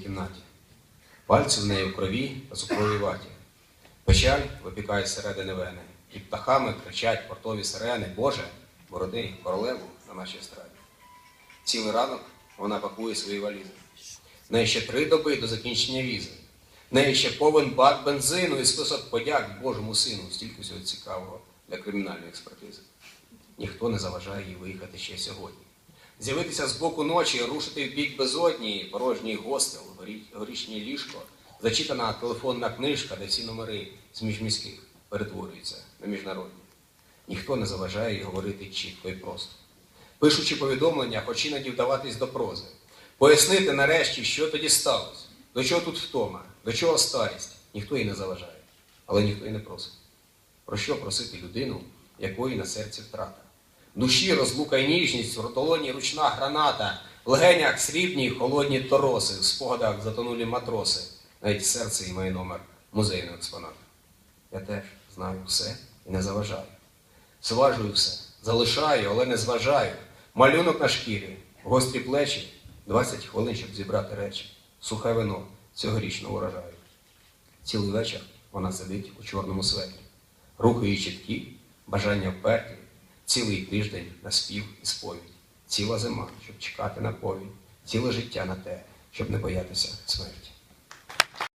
кімнаті. Пальці в неї в крові та цукровій ваті. Печаль випікає зсередини вени, і птахами кричать портові сирени, Боже, бороди королеву на нашій естраді. Цілий ранок вона пакує свої валізи. В неї ще три доби до закінчення візи. В неї ще повен бак бензину і список подяк Божому сину, стільки всього цікавого для кримінальної експертизи. Ніхто не заважає їй виїхати ще сьогодні. З'явитися з боку ночі, рушити в бік безодні, порожній гостел, горі- горішнє ліжко, зачитана телефонна книжка, де всі номери з міжміських перетворюються на міжнародні. Ніхто не заважає говорити чітко і просто. Пишучи повідомлення, хоч іноді вдаватись до прози. Пояснити нарешті, що тоді сталося, до чого тут втома, до чого старість. Ніхто їй не заважає, але ніхто й не просить. Про що просити людину, якої на серці втрата? Душі розлука й ніжність, в ротолоні ручна граната, в легенях срібні холодні тороси, в спогадах затонулі матроси, навіть серце і має номер музейного експоната. Я теж знаю все і не заважаю. Зважую все, залишаю, але не зважаю. Малюнок на шкірі, гострі плечі, 20 хвилин, щоб зібрати речі. Сухе вино цьогорічного урожаю. Цілий вечір вона сидить у чорному светрі. Рухи її чіткі, бажання вперті, цілий тиждень на спів і сповідь, ціла зима, щоб чекати на повінь, ціле життя на те, щоб не боятися смерті.